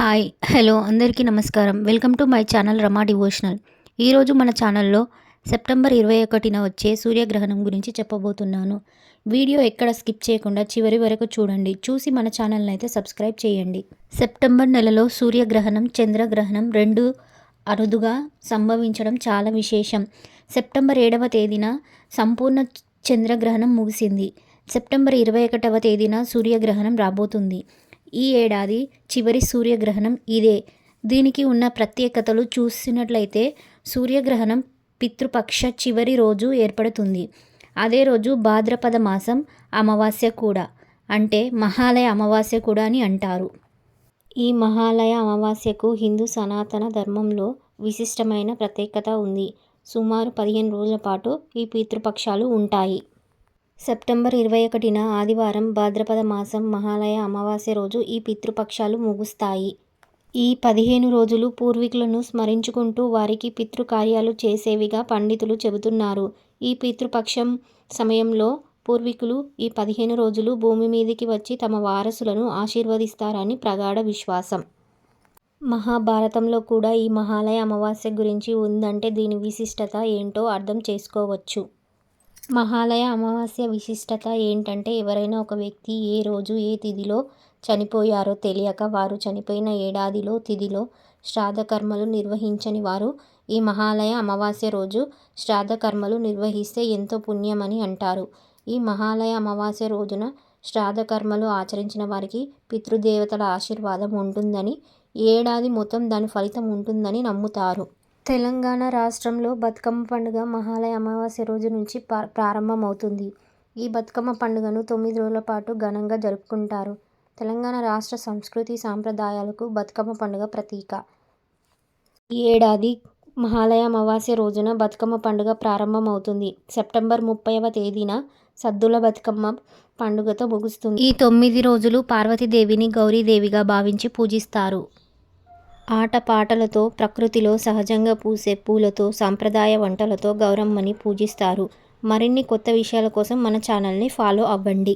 Hi hello అందరికీ నమస్కారం. Welcome to my channel Rama devotional. ఈరోజు మన ఛానల్లో సెప్టెంబర్ ఇరవై ఒకటిన వచ్చే సూర్యగ్రహణం గురించి చెప్పబోతున్నాను. వీడియో ఎక్కడ స్కిప్ చేయకుండా చివరి వరకు చూడండి. చూసి మన ఛానల్ని అయితే సబ్స్క్రైబ్ చేయండి. సెప్టెంబర్ నెలలో సూర్యగ్రహణం చంద్రగ్రహణం రెండు అరుదుగా సంభవించడం చాలా విశేషం. సెప్టెంబర్ ఏడవ తేదీన సంపూర్ణ చంద్రగ్రహణం ముగిసింది. సెప్టెంబర్ ఇరవై ఒకటవ తేదీన సూర్యగ్రహణం రాబోతుంది. ఈ ఏడాది చివరి సూర్యగ్రహణం ఇదే. దీనికి ఉన్న ప్రత్యేకతలు చూసినట్లయితే సూర్యగ్రహణం పితృపక్ష చివరి రోజు ఏర్పడుతుంది. అదే రోజు భాద్రపద మాసం అమావాస్య కూడా. అంటే మహాలయ అమావాస్య కూడా అని అంటారు. ఈ మహాలయ అమావాస్యకు హిందూ సనాతన ధర్మంలో విశిష్టమైన ప్రత్యేకత ఉంది. సుమారు పదిహేను రోజుల పాటు ఈ పితృపక్షాలు ఉంటాయి. సెప్టెంబర్ ఇరవై ఒకటిన ఆదివారం భాద్రపద మాసం మహాలయ అమావాస్య రోజు ఈ పితృపక్షాలు ముగుస్తాయి. ఈ పదిహేను రోజులు పూర్వీకులను స్మరించుకుంటూ వారికి పితృకార్యాలు చేసేవిగా పండితులు చెబుతున్నారు. ఈ పితృపక్షం సమయంలో పూర్వీకులు ఈ పదిహేను రోజులు భూమి మీదికి వచ్చి తమ వారసులను ఆశీర్వదిస్తారని ప్రగాఢ విశ్వాసం. మహాభారతంలో కూడా ఈ మహాలయ అమావాస్య గురించి ఉందంటే దీని విశిష్టత ఏంటో అర్థం చేసుకోవచ్చు. మహాలయ అమావాస్య విశిష్టత ఏంటంటే ఎవరైనా ఒక వ్యక్తి ఏ రోజు ఏ తిథిలో చనిపోయారో తెలియక వారు చనిపోయిన ఏడాదిలో తిథిలో శ్రాద్ధ కర్మలు నిర్వహించని వారు ఈ మహాలయ అమావాస్య రోజు శ్రాద్ధ కర్మలు నిర్వహిస్తే ఎంతో పుణ్యమని అంటారు. ఈ మహాలయ అమావాస్య రోజున శ్రాద్ధ కర్మలు ఆచరించిన వారికి పితృదేవతల ఆశీర్వాదం ఉంటుందని ఏడాది మొత్తం దాని ఫలితం ఉంటుందని నమ్ముతారు. తెలంగాణ రాష్ట్రంలో బతుకమ్మ పండుగ మహాలయ అమావాస్య రోజు నుంచి ప్రారంభమవుతుంది. ఈ బతుకమ్మ పండుగను తొమ్మిది రోజుల పాటు ఘనంగా జరుపుకుంటారు. తెలంగాణ రాష్ట్ర సంస్కృతి సాంప్రదాయాలకు బతుకమ్మ పండుగ ప్రతీక. ఈ ఏడాది మహాలయ అమావాస్య రోజున బతుకమ్మ పండుగ ప్రారంభమవుతుంది. సెప్టెంబర్ ముప్పైవ తేదీన సద్దుల బతుకమ్మ పండుగతో ముగుస్తుంది. ఈ తొమ్మిది రోజులు పార్వతీదేవిని గౌరీదేవిగా భావించి పూజిస్తారు. ఆటపాటలతో ప్రకృతిలో సహజంగా పూసే పూలతో సాంప్రదాయ వంటలతో గౌరమ్మని పూజిస్తారు. మరిన్ని కొత్త విషయాల కోసం మన ఛానల్ని ఫాలో అవ్వండి.